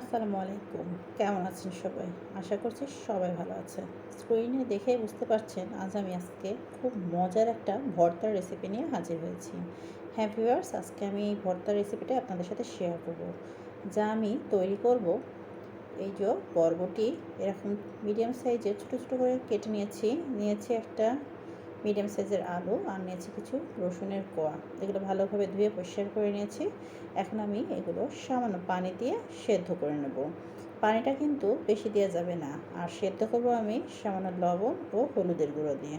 আসসালামু আলাইকুম। কেমন আছেন সবাই? আশা করছি সবাই ভালো আছে স্ক্রিনে দেখে বুঝতে পারছেন আজ আমি আজকে খুব মজার একটা ভর্তার রেসিপি নিয়ে হাজির হয়েছি। হ্যাঁ ভিউয়ার্স আজকে আমি এই ভর্তার রেসিপিটা আপনাদের সাথে শেয়ার করব। যা আমি তৈরি করব। এই যে বরবটি, এরকম মিডিয়াম সাইজের ছোটো ছোটো করে কেটে নিয়েছি। নিয়েছি একটা মিডিয়াম সাইজের আলু আর নিয়েছি কিছু রসুনের কোয়া। এগুলো ভালোভাবে ধুয়ে পরিষ্কার করে নিয়েছি। এখন আমি এগুলো সামান্য পানি দিয়ে সেদ্ধ করে নেব। পানিটা কিন্তু বেশি দেওয়া যাবে না। আর সেদ্ধ করব আমি সামান্য লবণ ও হলুদের গুঁড়ো দিয়ে।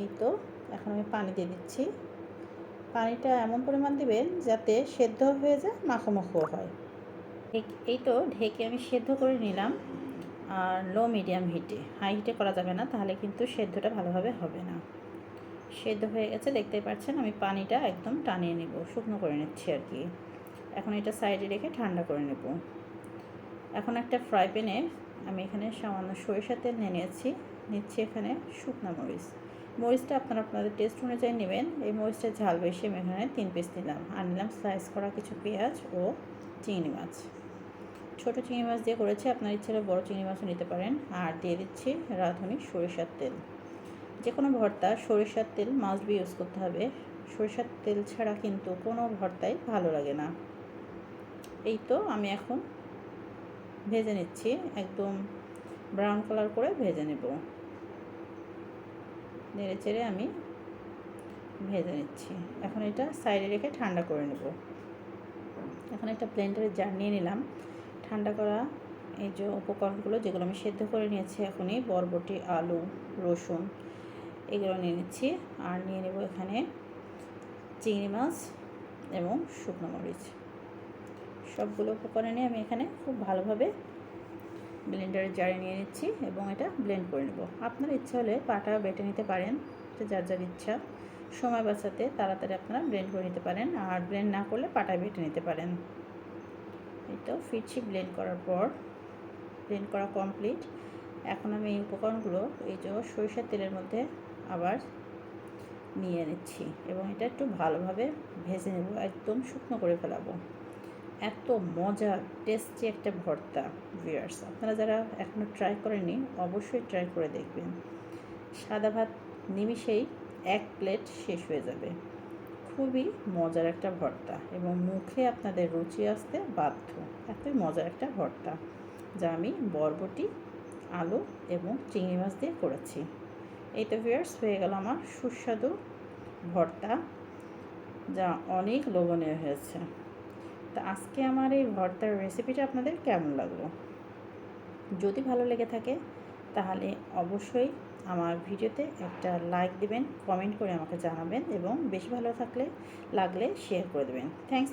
এই তো, এখন আমি পানি দিয়ে দিচ্ছি। পানিটা এমন পরিমাণ দিবেন যাতে সেদ্ধ হয়ে যায় মাখো মাখো হয় এই তো, ঢেকে আমি সেদ্ধ করে নিলাম। আর লো মিডিয়াম হিটে হাই হিটে করা যাবে না, তাহলে কিন্তু সেদ্ধটা ভালোভাবে হবে না। সেদ্ধ হয়ে গেছে, দেখতেই পাচ্ছেন, আমি পানিটা একদম টানিয়ে নেব, শুকনো করে নিচ্ছি আর কি। এখন এটা সাইডে রেখে ঠান্ডা করে নেব। এখন একটা ফ্রাই প্যানে আমি এখানে সামান্য সরিষার তেল নিয়ে নিয়েছি, নিচ্ছি এখানে শুকনো মরিচ। মরিচটা আপনারা আপনাদের টেস্ট অনুযায়ী নেবেন। এই মরিচটা ঝাল বেশি আমি এখানে তিন পিস নিলাম। আর নিলাম স্লাইস করা কিছু পেঁয়াজ ও চিংড়ি মাছ। ছোটো চিংড়ি মাছ দিয়ে করেছি, আপনার ইচ্ছে বড়ো চিংড়ি মাছও নিতে পারেন। আর দিয়ে দিচ্ছি রাঁধুনি সরিষার তেল। যে কোনো ভর্তা, সরিষার তেল মাছ বি ইউজ করতে হবে। সরিষার তেল ছাড়া কিন্তু কোনো ভর্তাই ভালো লাগে না। এই তো আমি এখন ভেজে নিচ্ছি, একদম ব্রাউন কালার করে ভেজে নেব। নেড়ে চেড়ে আমি ভেজে নিচ্ছি। এখন এটা সাইডে রেখে ঠান্ডা করে নেব। এখন একটা ব্লেন্ডারের জার নিয়ে নিলাম। ঠান্ডা করা এই যে উপকরণগুলো যেগুলো আমি সেদ্ধ করে নিয়েছি এখনই, বরবটি, আলু, রসুন, এগুলো নিয়ে নিচ্ছি। আর নিয়ে নেব এখানে চিংড়ি মাছ এবং শুকনো মরিচ। সবগুলো উপকরণে আমি এখানে খুব ভালোভাবে ব্লেন্ডারের জারে নিয়ে নিচ্ছি এবং এটা ব্লেন্ড করে নেব। আপনার ইচ্ছা হলে পাটা বেটে নিতে পারেন যার যার ইচ্ছা। সময় বাঁচাতে তাড়াতাড়ি আপনারা ব্লেন্ড করে নিতে পারেন, আর ব্লেন্ড না করলে পাটা বেটে নিতে পারেন। এই তো ফিরছি ব্লেন্ড করার পর। ব্লেন্ড করা কমপ্লিট এখন আমি এই উপকরণগুলো, এই যে সরিষার তেলের মধ্যে আবার নিয়ে নিচ্ছি এবং এটা একটু ভালোভাবে ভেজে নেব, একদম শুকনো করে ফেলাবো। এত মজার টেস্টি একটা ভর্তা ভিয়ার্স আপনারা যারা এখনও ট্রাই করেনি অবশ্যই ট্রাই করে দেখবেন। সাদা ভাত নিমিষেই এক প্লেট শেষ হয়ে যাবে। খুবই মজার একটা ভর্তা এবং মুখে আপনাদের রুচি আসতে বাধ্য। এতই মজার একটা ভর্তা যা আমি বরবটি, আলু এবং চিংড়ি মাছ দিয়ে করেছি। এই তো ভিয়ার্স হয়ে গেল আমার সুস্বাদু ভর্তা যা অনেক লোভনীয় হয়েছে। তা আজকে আমার এই ভর্তার রেসিপিটা আপনাদের কেমন লাগল? যদি ভালো লেগে থাকে, তাহলে অবশ্যই আমার ভিডিওতে একটা লাইক দিবেন কমেন্ট করে আমাকে জানাবেন এবং বেশি ভালো থাকলে, লাগলে শেয়ার করে দেবেন। থ্যাংকস